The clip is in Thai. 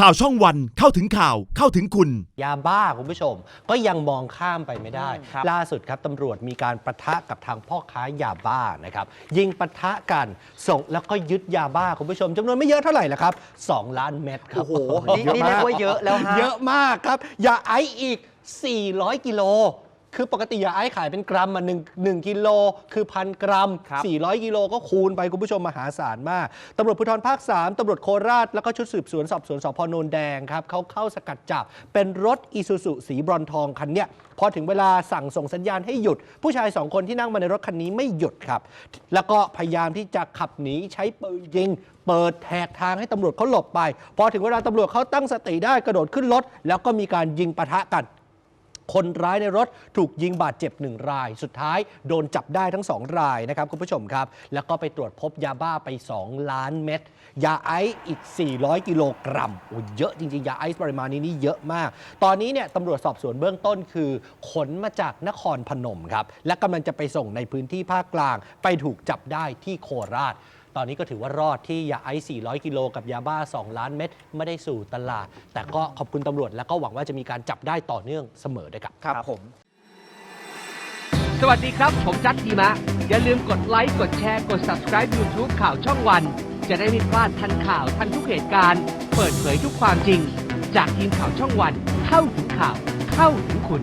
ข่าวช่องวันเข้าถึงข่าวเข้าถึงคุณ ยาบ้าคุณผู้ชม ก็ยังมองข้ามไปไม่ได้ครับล่าสุดครับตำรวจมีการประทะกับทางพ่อค้ายาบ้านะครับยิงประทะกันส่งแล้วก็ยึดยาบ้าคุณผู้ชมจำนวนไม่เยอะเท่าไหร่ละครับ2ล้านเม็ดครับ โอ้โหนี่นี่เรียกว่าเยอะแล้วฮะ เยอะมากครับ ยาไอซ์อีก 400 กิโล คือปกติยาไอซ์ขายเป็นกรัมมา1 1กิโลคือพันกรัม ครับ 400 กิโลก็คูณไปคุณผู้ชมมหาศาลมากตำรวจภูธรภาค 3ตำรวจโคราช แล้วก็ชุดสืบสวนสอบสวนสพโนนแดงครับเขาเข้าสกัดจับ เป็นรถอีซูซุสีบรอนทองคันเนี้ยพอถึงเวลาสั่งส่งสัญญาณให้หยุด ผู้ชายสองคนที่นั่งมาในรถคันนี้ไม่หยุดครับ แล้วก็พยายามที่จะขับหนีใช้ปืนยิง เปิดแหกทางให้ตำรวจเขาหลบไป พอถึงเวลาตำรวจเขาตั้งสติได้กระโดดขึ้นรถ แล้วก็มีการยิงปะทะกัน คนร้ายในรถถูกยิงบาดเจ็บหนึ่งราย สุดท้ายโดนจับได้ทั้งสองรายนะครับคุณผู้ชมครับ แล้วก็ไปตรวจพบยาบ้าไป 2 ล้านเม็ดยาไอซ์อีก 400 กิโลกรัมโอ้เยอะจริง ๆ ยาไอซ์ปริมาณนี้นี่เยอะมาก ตอนนี้เนี่ยตำรวจสอบสวนเบื้องต้นคือ ขนมาจากนครพนมครับและกำลังจะไปส่งในพื้นที่ภาคกลาง ไปถูกจับได้ที่โคราช ตอนนี้ก็ถือว่ารอดที่ยาไอซ์400 กิโลกับยาบ้า 2 ล้านเม็ดไม่ได้สู่ตลาด แต่ก็ขอบคุณตำรวจแล้วก็หวังว่าจะมีการจับได้ต่อเนื่องเสมอด้วยครับ ครับผม สวัสดีครับ ผมจัดทีมะ อย่าลืมกดไลค์ กดแชร์ กด subscribe YouTube ข่าวช่องวัน จะได้ไม่พลาดทันข่าวทันทุกเหตุการณ์ เปิดเผยทุกความจริง จากทีมข่าวช่องวัน เข้าถึงข่าว เข้าถึงคุณ